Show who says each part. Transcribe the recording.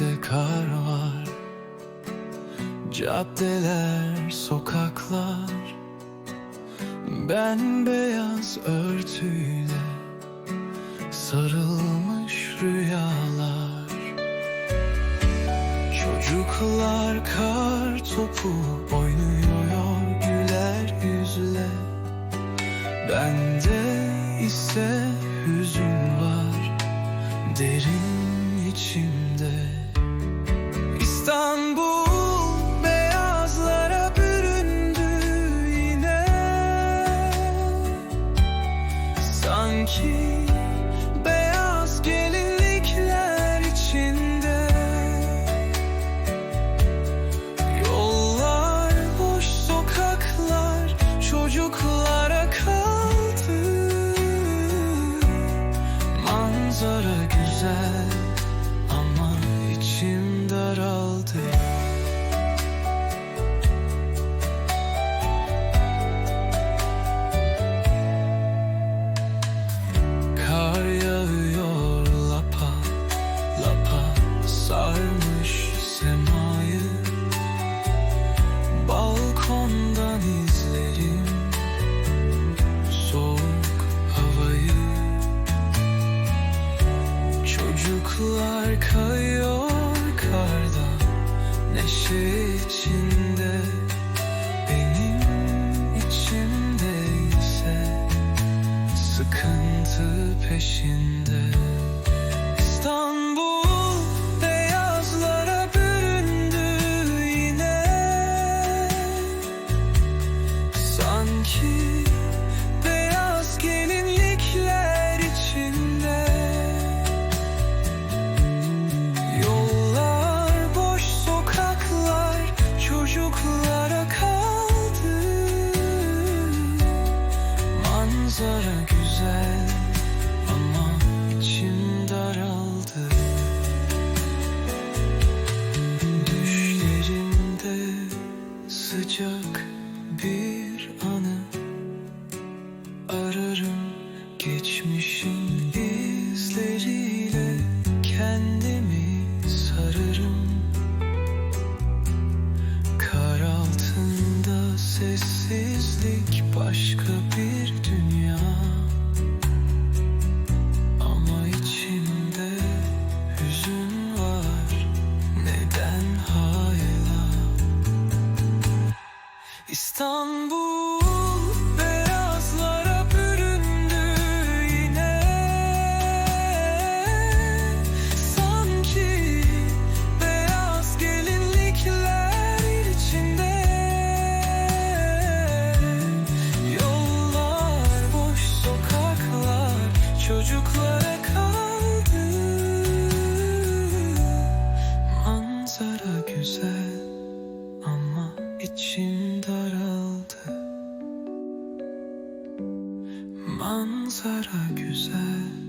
Speaker 1: yerde kar var. Caddeler, sokaklar. Ben beyaz örtüyle Sarılmış rüyalar. Çocuklar kar topu oynuyor güler yüzle. Bende ise hüzün var derin içimde Sanki beyaz gelinlikler içinde. Yollar boş sokaklar çocuklara kaldı. Manzara güzel ama içim daraldı Çocuklar kayıyor karda neşe içinde. Benim içimde ise sıkıntı peşinde Manzara güzel sessizlik başka bir dünya. Ama içimde hüzün var. Neden hala? İstanbul çocuklara kaldı. Manzara güzel ama içim daraldı. Manzara güzel